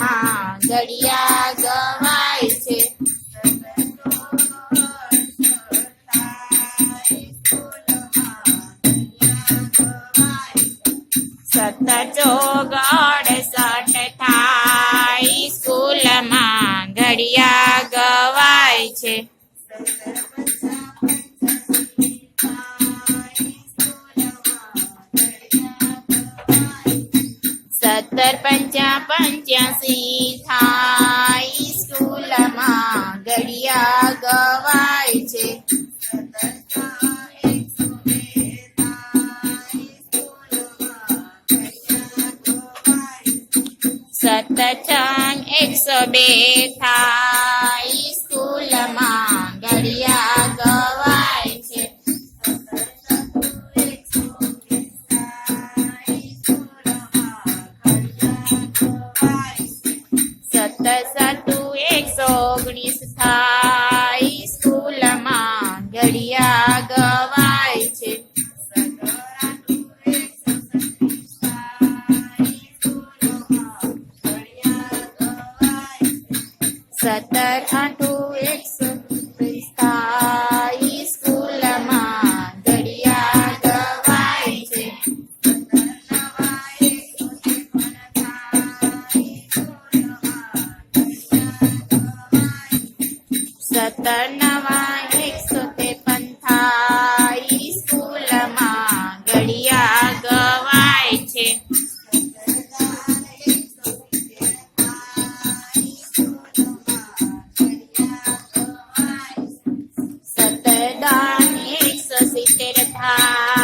સ્કૂલમાં ઘડિયા ગવાય છે. સત્તર ચોગ અડસઠ સત્તર પંચા પંચ્યાસી થાય સ્કૂલમાં ઘડિયા ગવાય છે સત્તર છંગ એકસો બે થાય સત્તર આઠુ એકસો ત્રીસ થાય સ્કૂલમાં ઘડિયા ગવાય છે સત્તર નવા lá.